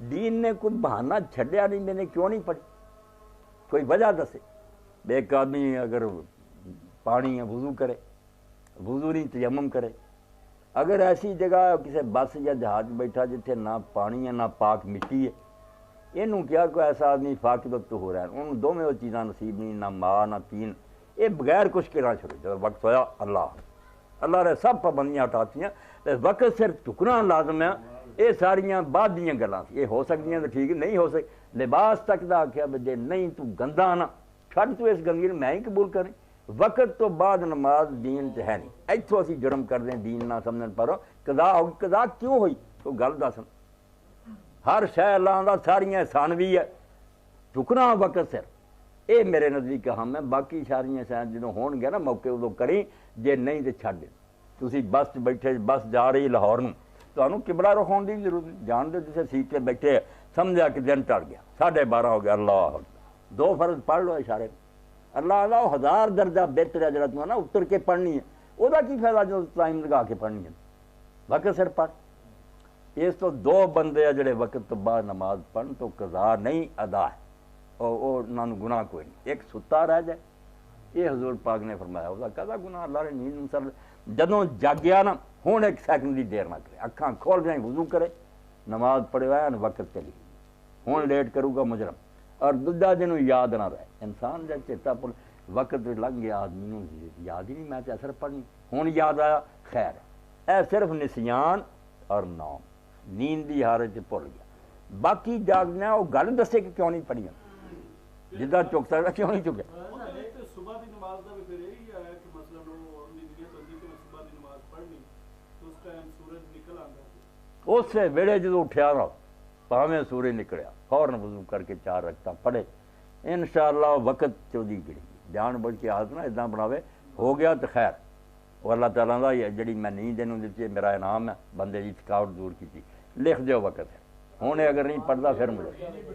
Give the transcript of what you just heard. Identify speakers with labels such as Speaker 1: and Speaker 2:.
Speaker 1: ਦੀਨ ਨੇ ਕੋਈ ਬਹਾਨਾ ਛੱਡਿਆ ਨਹੀਂ ਮੈਨੇ ਕਿਉਂ ਨਹੀਂ ਪੜੀ ਕੋਈ ਵਜ੍ਹਾ ਦੱਸੇ ਇੱਕ ਆਦਮੀ ਅਗਰ ਪਾਣੀ ਹੈ ਵਜ਼ੂ ਕਰੇ ਵਜ਼ੂ ਨਹੀਂ ਤਯਮਮ ਕਰੇ ਅਗਰ ਐਸੀ ਜਗ੍ਹਾ ਕਿਸੇ ਬੱਸ ਜਾਂ ਜਹਾਜ਼ 'ਚ ਬੈਠਾ ਜਿੱਥੇ ਨਾ ਪਾਣੀ ਹੈ ਨਾ ਪਾਕ ਮਿੱਟੀ ਹੈ ਇਹਨੂੰ ਕਿਹਾ ਕੋਈ ਐਸਾ ਆਦਮੀ ਫਾਕਿਦਤ ਹੋ ਰਿਹਾ ਹੈ। ਉਹਨੂੰ ਦੋਵੇਂ ਉਹ ਚੀਜ਼ਾਂ ਨਸੀਬ ਨਹੀਂ ਨਾ ਮਾਂ ਨਾ ਪੀਣ ਇਹ ਬਗੈਰ ਕੁਛ ਕਿਹੜਾ ਸ਼ੁਰੂ ਜਦੋਂ ਵਕਤ ਹੋਇਆ ਅੱਲਾਹ ਅੱਲਾਹ ਨੇ ਸਭ ਪਾਬੰਦੀਆਂ ਹਟਾਤੀਆਂ ਤੇ ਵਕਤ ਸਿਰ ਝੁਕਣਾ ਲਾਜ਼ਮ ਹੈ ਇਹ ਸਾਰੀਆਂ ਬਾਅਦ ਦੀਆਂ ਗੱਲਾਂ ਸੀ। ਇਹ ਹੋ ਸਕਦੀਆਂ ਤਾਂ ਠੀਕ, ਨਹੀਂ ਹੋ ਸਕ, ਲਿਬਾਸ ਤੱਕ ਦਾ ਆਖਿਆ ਵੀ ਜੇ ਨਹੀਂ ਤੂੰ ਗੰਦਾ ਨਾ, ਛੱਡ ਤੂੰ ਇਸ ਗੰਗੀ ਨੂੰ, ਮੈਂ ਹੀ ਕਬੂਲ ਕਰਾਂ। ਵਕਤ ਤੋਂ ਬਾਅਦ ਨਮਾਜ਼ ਦੀਨ 'ਚ ਹੈ ਨਹੀਂ। ਇੱਥੋਂ ਅਸੀਂ ਜੁਰਮ ਕਰਦੇ ਹਾਂ ਦੀਨ ਨਾ ਸਮਝਣ ਪਰ ਕਜ਼ਾ ਹੋ ਗਈ, ਕਜ਼ਾ ਕਿਉਂ ਹੋਈ? ਉਹ ਗੱਲ ਦੱਸ। ਹਰ ਸ਼ੈ ਅੱਲਾਹ ਦਾ ਸਾਰੀਆਂ ਸਾਨਵੀ ਹੈ ਝੁਕਣਾ ਵਕਤ ਸਿਰ। ਇਹ ਮੇਰੇ ਨਜ਼ਦੀਕ ਹਮ ਹੈ। ਬਾਕੀ ਸਾਰੀਆਂ ਸ਼ਾਇਦ ਜਦੋਂ ਹੋਣਗੇ ਨਾ, ਮੌਕੇ ਉਦੋਂ ਕਰੀ, ਜੇ ਨਹੀਂ ਤੇ ਛੱਡ ਤੁਸੀਂ ਬੱਸ 'ਚ ਬੈਠੇ, ਬੱਸ ਜਾ ਰਹੀ ਲਾਹੌਰ ਨੂੰ। ਤੁਹਾਨੂੰ ਕਿਬਲਾ ਰਖਾਉਣ ਦੀ ਜ਼ਰੂਰਤ ਨਹੀਂ। ਜਾਣਦੇ ਤੁਸੀਂ ਸੀਟ ਤੇ ਬੈਠੇ ਸਮਝਿਆ ਕਿ ਦਿਨ ਟਰ ਗਿਆ। 12:30 ਹੋ ਗਿਆ ਅੱਲਾਹ ਦੋ ਫਰਜ਼ ਪੜ੍ਹ ਲਓ ਇਸ਼ਾਰੇ ਅੱਲਾਹ ਦਾ ਉਹ ਹਜ਼ਾਰ ਦਰਜਾ ਬਿਹਤਰ ਹੈ ਜਿਹੜਾ ਤੂੰ ਨਾ ਉੱਤਰ ਕੇ ਪੜ੍ਹਨੀ ਹੈ। ਉਹਦਾ ਕੀ ਫਾਇਦਾ ਜਦੋਂ ਟਾਈਮ ਲਗਾ ਕੇ ਪੜ੍ਹਨੀ ਹੈ? ਵਕਤ ਸਿਰ ਪੜ੍ਹ। ਇਸ ਤੋਂ ਦੋ ਬੰਦੇ ਆ ਜਿਹੜੇ ਵਕਤ ਤੋਂ ਬਾਅਦ ਨਮਾਜ਼ ਪੜ੍ਹਨ ਤੋਂ ਕਜ਼ਾ ਨਹੀਂ ਅਦਾ ਹੈ। ਉਹ ਉਹਨਾਂ ਨੂੰ ਗੁਨਾਹ ਕੋਈ ਨਹੀਂ। ਇੱਕ ਸੁੱਤਾ ਰਹਿ ਜਾਏ। ਇਹ ਹਜ਼ੂਰ ਪਾਕ ਨੇ ਫਰਮਾਇਆ, ਉਹਦਾ ਕਦਾ ਗੁਨਾਹ ਅੱਲਾਹ ਨੇ ਨੀਂਦ ਨੂੰ ਸਰ, ਜਦੋਂ ਜਾਗਿਆ ਨਾ, ਹੁਣ ਇੱਕ ਸੈਕਿੰਡ ਦੀ ਦੇਰ ਨਾ ਕਰੇ, ਅੱਖਾਂ ਖੋਲ ਜਾਏ ਵਜ਼ੂ ਕਰੇ, ਨਮਾਜ਼ ਪੜਿਆ ਨਾ ਵਕਤ ਚਲੀ ਹੁਣ ਲੇਟ ਕਰੂਗਾ ਮੁਜਰਮ। ਔਰ ਦੂਜਾ ਜਿਹਨੂੰ ਯਾਦ ਨਾ ਰਹੇ, ਇਨਸਾਨ ਜਦ ਚੇਤਾ ਭੁੱਲ, ਵਕਤ ਲੰਘ ਗਿਆ, ਆਦਮੀ ਨੂੰ ਯਾਦ ਹੀ ਨਹੀਂ, ਮੈਂ ਤੇ ਅਸਰ ਪੜਨੀ ਹੁਣ ਯਾਦ ਆਇਆ, ਖੈਰ, ਇਹ ਸਿਰਫ ਨਿਸਿਆਨ ਔਰ ਨੌਮ। ਨੀਂਦ ਦੀ ਹਾਲਤ ਚ ਭੁੱਲ ਗਿਆ। ਬਾਕੀ ਜਾਗਣਾ ਉਹ ਗੱਲ ਦੱਸੇ ਕਿ ਕਿਉਂ ਨਹੀਂ ਪੜੀਆਂ ਜਿੱਦਾਂ ਚੁੱਕ ਕਿਉਂ ਨਹੀਂ ਚੁੱਕਿਆ
Speaker 2: ਉਹਦਾ ਇੱਕ ਸਵੇਰ ਦੀ ਨਮਾਜ਼ ਦਾ ਵੀ ਫਿਰ ਇਹ ਹੀ ਹੈ ਕਿ ਮਸਲਨ ਉਹ ਉਹਦੀ ਹੁੰਦੀ ਕਿ ਸਵੇਰ ਦੀ ਨਮਾਜ਼ ਪੜ੍ਹਨੀ ਉਸ ਟਾਈਮ ਸੂਰਜ ਨਿਕਲ ਆਉਂਦਾ
Speaker 1: ਉਸੇ ਵੇਲੇ ਜਦੋਂ ਉੱਠਿਆ ਨਾ ਭਾਵੇਂ ਸੂਰਜ ਨਿਕਲਿਆ ਫੌਰਨ ਵਜ਼ੂ ਕਰਕੇ ਚਾਰ ਰਕਤਾਂ ਪੜੇ ਇਨਸ਼ਾਅੱਲਾ ਵਕਤ ਚ ਉਹਦੀ ਗਿਣੀ ਜਾਣ ਬੁੱਝ ਕੇ ਆਦਤ ਨਾ ਇਦਾਂ ਬਣਾਵੇ ਹੋ ਗਿਆ ਤਾਂ ਖੈਰ। ਉਹ ਅੱਲਾਹ ਤਾਲਾ ਦਾ ਹੀ ਹੈ, ਜਿਹੜੀ ਮੈਂ ਨੀਂਦ ਇਹਨੂੰ ਦਿੱਤੀ ਹੈ, ਮੇਰਾ ਇਨਾਮ ਹੈ ਬੰਦੇ ਦੀ ਥਕਾਵਟ ਦੂਰ ਕੀਤੀ। ਲਿਖ ਦਿਓ ਵਕਤ। ਹੁਣ ਇਹ ਅਗਰ ਨਹੀਂ ਪੜਦਾ ਫਿਰ ਮੁਝੇ